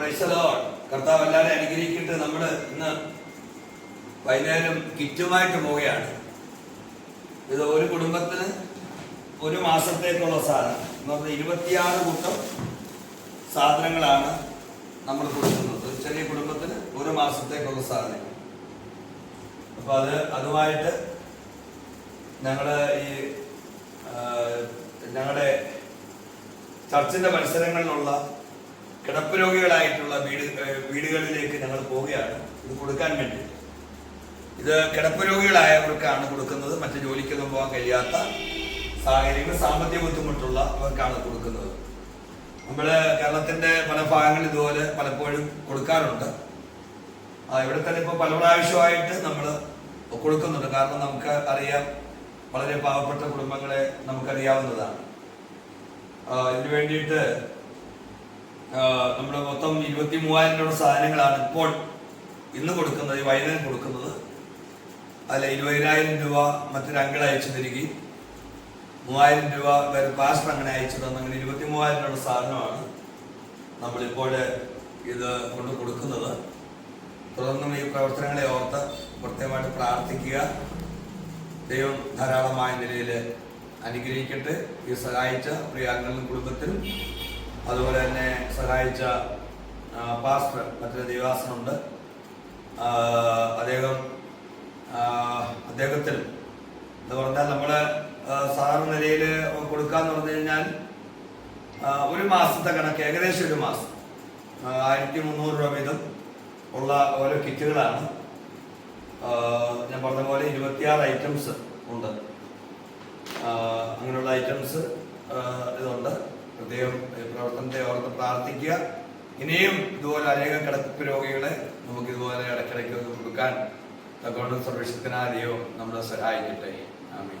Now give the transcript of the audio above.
കർത്താവ് എല്ലാവരും അനുഗ്രഹിക്കിട്ട്. നമ്മൾ ഇന്ന് വൈകുന്നേരം കിറ്റുമായിട്ട് പോവുകയാണ്. ഇത് ഒരു കുടുംബത്തിന് ഒരു മാസത്തേക്കുള്ള സാധനം. എന്ന് പറഞ്ഞാൽ ഇരുപത്തിയാറ് കൂട്ടം സാധനങ്ങളാണ് നമ്മൾ കൊടുക്കുന്നത്. ഒരു ചെറിയ കുടുംബത്തിന് ഒരു മാസത്തേക്കുള്ള സാധനം. അപ്പൊ അത് അതുമായിട്ട് ഞങ്ങൾ ഈ ഞങ്ങളുടെ ചർച്ചിന്റെ പരിസരങ്ങളിലുള്ള കിടപ്പ് രോഗികളായിട്ടുള്ള വീട് വീടുകളിലേക്ക് ഞങ്ങൾ പോവുകയാണ്. ഇത് കൊടുക്കാൻ വേണ്ടി. ഇത് കിടപ്പ് രോഗികളായവർക്കാണ് കൊടുക്കുന്നത്. മറ്റു ജോലിക്കൊന്നും പോകാൻ കഴിയാത്ത സാഹചര്യങ്ങൾ സാമ്പത്തിക ബുദ്ധിമുട്ടുള്ളവർക്കാണ് കൊടുക്കുന്നത്. നമ്മൾ കേരളത്തിന്റെ പല ഭാഗങ്ങളിൽ ഇതുപോലെ പലപ്പോഴും കൊടുക്കാറുണ്ട്. ഇവിടെ തന്നെ ഇപ്പൊ പല പ്രാവശ്യമായിട്ട് നമ്മൾ കൊടുക്കുന്നുണ്ട്. കാരണം നമുക്ക് അറിയാം വളരെ പാവപ്പെട്ട കുടുംബങ്ങളെ നമുക്കറിയാവുന്നതാണ്. ഇതിനു വേണ്ടിയിട്ട് നമ്മുടെ മൊത്തം ഇരുപത്തി മൂവായിരം രൂപ സാധനങ്ങളാണ് ഇപ്പോൾ ഇന്ന് കൊടുക്കുന്നത് വൈകുന്നേരം കൊടുക്കുന്നത്. അതിൽ ഇരുപതിനായിരം രൂപ മറ്റൊരു അങ്കിൾ അയച്ചു തരികയും മൂവായിരം രൂപ വേറെ പാസ്റ്റർ അങ്ങനെ അയച്ചു തന്നു. അങ്ങനെ ഇരുപത്തി മൂവായിരം രൂപ സാധനമാണ് നമ്മളിപ്പോൾ ഇത് കൊണ്ട് കൊടുക്കുന്നത്. തുടർന്നും ഈ പ്രവർത്തനങ്ങളെ ഓർത്ത് പ്രത്യേകമായിട്ട് പ്രാർത്ഥിക്കുക. ദൈവം ധാരാളമായ നിലയിൽ അനുഗ്രഹിക്കട്ടെ. ഈ സഹായിച്ച പ്രിയാംഗങ്ങളും കുടുംബത്തിനും. അതുപോലെ തന്നെ സഹായിച്ച പാസ്റ്റർ മറ്റൊരു ദേവാസനുണ്ട് അദ്ദേഹം അദ്ദേഹത്തിൽ എന്ന് പറഞ്ഞാൽ നമ്മൾ സാധാരണ നിലയിൽ കൊടുക്കാന്ന് പറഞ്ഞു കഴിഞ്ഞാൽ ഒരു മാസത്തെ കണക്ക് ഏകദേശം ഒരു മാസം. ആയിരത്തി മുന്നൂറ് രൂപ വീതം ഉള്ള ഓരോ കിറ്റുകളാണ്. ഞാൻ പറഞ്ഞ പോലെ ഇരുപത്തിയാറ് ഐറ്റംസ് ഉണ്ട്. അങ്ങനെയുള്ള ഐറ്റംസ് ഇതുണ്ട്. ഈ പ്രവർത്തനത്തെ ഓർത്ത് പ്രാർത്ഥിക്കുക. ഇനിയും ഇതുപോലെ അനേകം കിടപ്പ് രോഗികളെ നമുക്ക് ഇതുപോലെ ഇടയ്ക്കിടയ്ക്ക് കൊടുക്കാൻ തക്കോണ്ട് സർവീക്ഷത്തിനാ ദൈവം നമ്മളെ സഹായിക്കട്ടെ. ആമീൻ.